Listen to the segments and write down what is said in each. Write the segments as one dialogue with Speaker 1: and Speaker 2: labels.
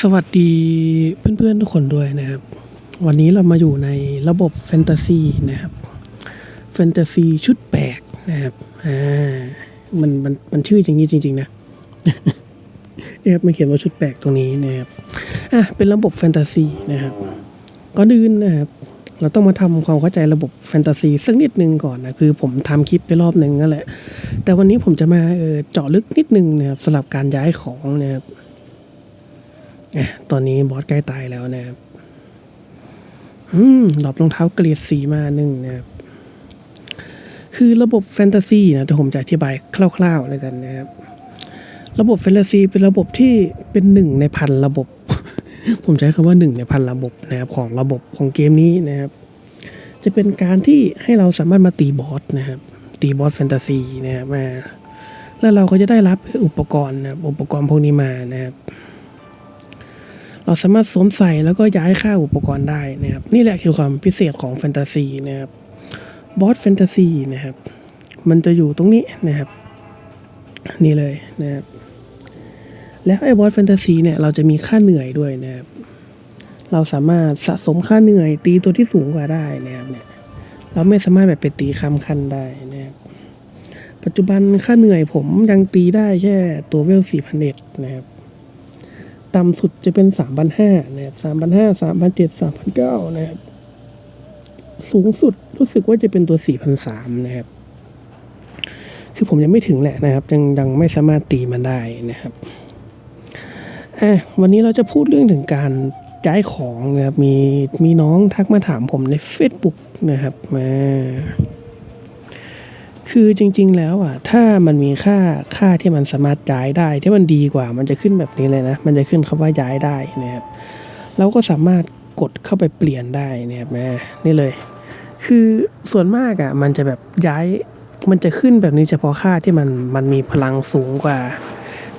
Speaker 1: สวัสดีเพื่อนๆทุกคนด้วยนะครับ วันนี้เรามาอยู่ในระบบแฟนตาซีนะครับแฟนตาซีชุดแปลกนะครับอ่ามันมันมันชื่ออย่างนี้จริง ๆ นะเนี่ยครับมันเขียนว่าชุดแปลกตรงนี้นะครับอะเป็นระบบแฟนตาซีนะครับก่อนอื่นนะครับเราต้องมาทำความเข้าใจระบบแฟนตาซีสักนิดนึงก่อนนะคือผมทำคลิปไปรอบหนึ่งนั่นแหละแต่วันนี้ผมจะมาเออจาะลึกนิดนึงนะครับสำหรับการย้ายของนะครับอะ ตอนนี้บอสใกล้ตายแล้วนะครับอืมดรอปรองเท้าเกรดสีมาหนึ่งนะครับคือระบบแฟนตาซีนะแต่ผมจะอธิบายคร่าวๆเลยกันนะครับระบบแฟนตาซีเป็นระบบที่เป็นหนึ่งในพันระบบ ผมใช้คำว่าหนึ่งในพันระบบนะครับของระบบของเกมนี้นะครับ จะเป็นการที่ให้เราสามารถมาตีบอสนะครับ ตีบอสแฟนตาซีนะครับมาแล้วเราก็จะได้รับอุปกรณ์นะครับอุปกรณ์พวกนี้มานะครับ เราสามารถสวมใส่แล้วก็ย้ายค่าอุปกรณ์ได้นะครับ นี่แหละคือความพิเศษของแฟนตาซีนะครับบอสแฟนตาซีนะครับ มันจะอยู่ตรงนี้นะครับ นี่เลยนะครับ แล้วไอ้บอสแฟนตาซีเนี่ยเราจะมีค่าเหนื่อยด้วยนะครับ เราสามารถสะสมค่าเหนื่อย ตีตัวที่สูงกว่าได้นะครับเนี่ย เราไม่สามารถแบบไปตีคำคันได้นะครับ ปัจจุบันค่าเหนื่อยผมยังตีได้แค่ตัวเวลสี่พันเอ็ดนะครับ ต่ำสุดจะเป็นสามพันห้านะครับสามพันห้าสามพันเจ็ดสามพันเก้านะครับ สูงสุดรู้สึกว่าจะเป็นตัวสี่พันสามนะครับ คือผมยังไม่ถึงแหละนะครับ ยังยังไม่สามารถตีมันได้นะครับอะวันนี้เราจะพูดเรื่องถึงการย้ายของนะครับ มีมีน้องทักมาถามผมใน Facebook นะครับมา คือจริง ๆ แล้วอะ ถ้ามันมีค่าค่าที่มันสามารถย้ายได้ ที่มันดีกว่า มันจะขึ้นแบบนี้เลยนะ มันจะขึ้นคำว่าย้ายได้นะครับ เราก็สามารถกดเข้าไปเปลี่ยนได้นะครับแมานี่เลย คือส่วนมากอะ มันจะแบบย้าย มันจะขึ้นแบบนี้เฉพาะค่าที่มันมันมีพลังสูงกว่า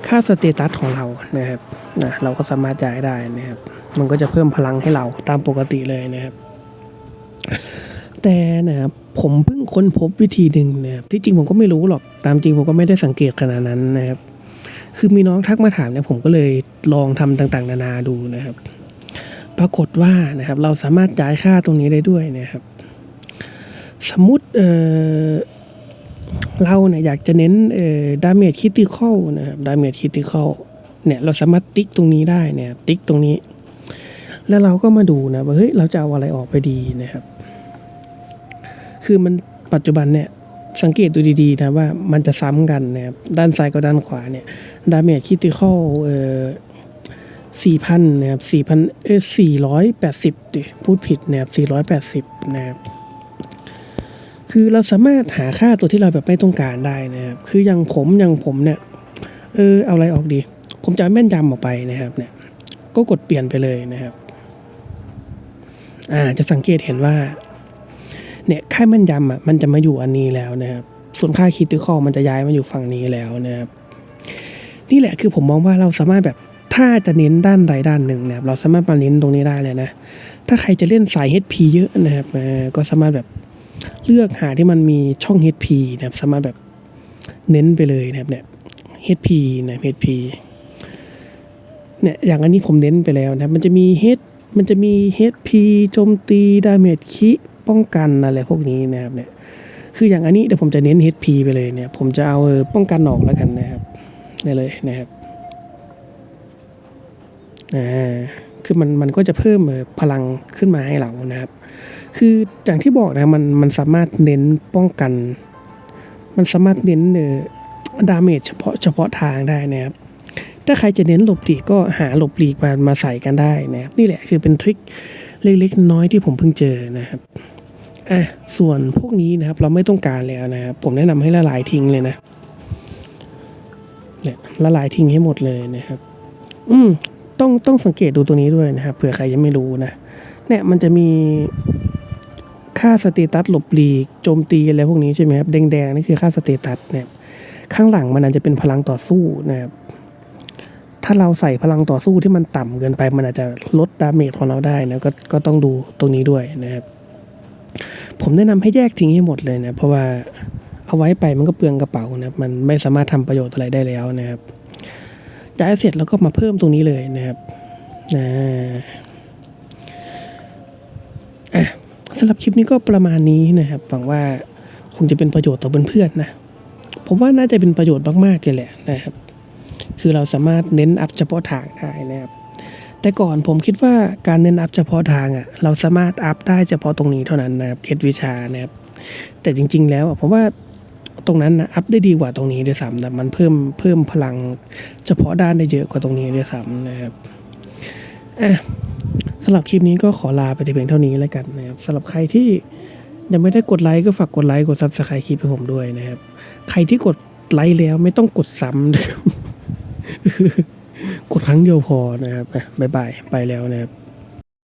Speaker 1: ค่าสเตตัสของเรานะครับนะเราก็สามารถย้ายได้นะครับ มันก็จะเพิ่มพลังให้เราตามปกติเลยนะครับ แต่นะครับผมเพิ่งค้นพบวิธีหนึ่งนะครับที่จริงผมก็ไม่รู้หรอกตามจริงผมก็ไม่ได้สังเกตขนาดนั้นนะครับ คือมีน้องทักมาถามเนี่ยผมก็เลยลองทำต่างๆ นานาดูนะครับ ปรากฏว่านะครับ เราสามารถย้ายค่าตรงนี้ได้ด้วยนะครับ สมมุติเออเราเนี่ยอยากจะเน้นเอ่อดาเมจคิติคอลนะครับดาเมจคิติคอลเนี่ยเราสามารถติ๊กตรงนี้ได้เนี่ยติ๊กตรงนี้ แล้วเราก็มาดูนะว่าเฮ้ยเราจะเอาอะไรออกไปดีนะครับ คือมันปัจจุบันเนี่ยสังเกตดูดีๆนะว่ามันจะซ้ำกันนะครับด้านซ้ายกับด้านขวาเนี่ยดาเมจคิติคอลเอ่อสี่พันนะครับสี่พันเออสี่ร้อยแปดสิบดิพูดผิดนะครับสี่ร้อยแปดสิบนะครับคือเราสามารถหาค่าตัวที่เราแบบไม่ต้องการได้นะครับ คืออย่างผมอย่างผมเนี่ยเออเอาอะไรออกดี ผมจะแม่นยำออกไปนะครับเนี่ยก็กดเปลี่ยนไปเลยนะครับ อ่าจะสังเกตเห็นว่า เนี่ยค่าแม่นยำอะมันจะมาอยู่อันนี้แล้วนะครับ ส่วนค่าคิดติคอมันจะย้ายมาอยู่ฝั่งนี้แล้วนะครับนี่แหละคือผมมองว่าเราสามารถแบบถ้าจะเน้นด้านใดด้านหนึ่งนะครับเราสามารถมาเน้นตรงนี้ได้เลยนะ ถ้าใครจะเล่นสาย HP เยอะนะครับก็สามารถแบบเลือกหาที่มันมีช่อง HP นะครับสามารถแบบเน้นไปเลยนะครับเนี่ย HP นะ HP เนี่ยอย่างอันนี้ผมเน้นไปแล้วนะมันจะมี H มันจะมี HP โจมตีดาเมจคิ ป้องกันอะไรพวกนี้นะครับเนี่ยคืออย่างอันนี้เดี๋ยวผมจะเน้น HP ไปเลยเนี่ย ผมจะเอาป้องกันออกแล้วกันนะครับนี่เลยนะครับอ่าคือมันมันก็จะเพิ่มพลังขึ้นมาให้เรานะครับ คืออย่างที่บอกนะมันมันสามารถเน้นป้องกัน มันสามารถเน้นเอ่อดาเมจเฉพาะเฉพาะทางได้นะครับถ้าใครจะเน้นหลบหลีกก็หาหลบหลีกมามาใส่กันได้นะครับนี่แหละคือเป็นทริคเล็กๆน้อยที่ผมเพิ่งเจอนะครับ อะส่วนพวกนี้นะครับเราไม่ต้องการแล้วนะครับผมแนะนำให้ละลายทิ้งเลยนะเนี่ยละลายทิ้งให้หมดเลยนะครับ อืมต้องต้องสังเกตดูตัวนี้ด้วยนะครับเผื่อใครยังไม่รู้นะเนี่ยมันจะมีค่าสเตตัสหลบหลีกโจมตีอะไรพวกนี้ใช่ไหมครับแดงๆนี่คือค่าสเตตัสเนี่ยข้างหลังมันอาจจะเป็นพลังต่อสู้นะครับถ้าเราใส่พลังต่อสู้ที่มันต่ำเกินไป มันอาจจะลดดาเมจของเราได้นะก็ก็ต้องดูตรงนี้ด้วยนะครับ ผมแนะนำให้แยกทิ้งให้หมดเลยนะ เพราะว่าเอาไว้ไปมันก็เปลืองกระเป๋านะครับมันไม่สามารถทำประโยชน์อะไรได้แล้วนะครับย้ายเสร็จแล้วก็มาเพิ่มตรงนี้เลยนะครับนะอะสำหรับคลิปนี้ก็ประมาณนี้นะครับหวังว่าคงจะเป็นประโยชน์ต่อเพื่อนๆนะผมว่าน่าจะเป็นประโยชน์มากๆเลยแหละนะครับ คือเราสามารถเน้นอัพเฉพาะทางได้นะครับ แต่ก่อนผมคิดว่าการเน้นอัพเฉพาะทางอะ่ะเราสามารถอัพได้เฉพาะตรงนี้เท่านั้นนะครับเคล็ดวิชานะครับแต่จริง ๆ แล้วผมว่าตรงนั้นนะอัพได้ดีกว่าตรงนี้ด้วยซ้ำแต่มันเพิ่มเพิ่มพลังเฉพาะด้านได้เยอะกว่าตรงนี้ด้วยซ้ำนะครับอะสำหรับคลิปนี้ก็ขอลาไปแต่เพียงเท่านี้แล้วกันนะครับสำหรับใครที่ยังไม่ได้กดไลค์ก็ฝากกดไลค์กดซับสไครต์คลิปให้ผมด้วยนะครับ ใครที่กดไลค์แล้วไม่ต้องกดซ้ำนะครับ กดครั้งเดียวพอนะครับอะบายบายไปแล้วนะครับ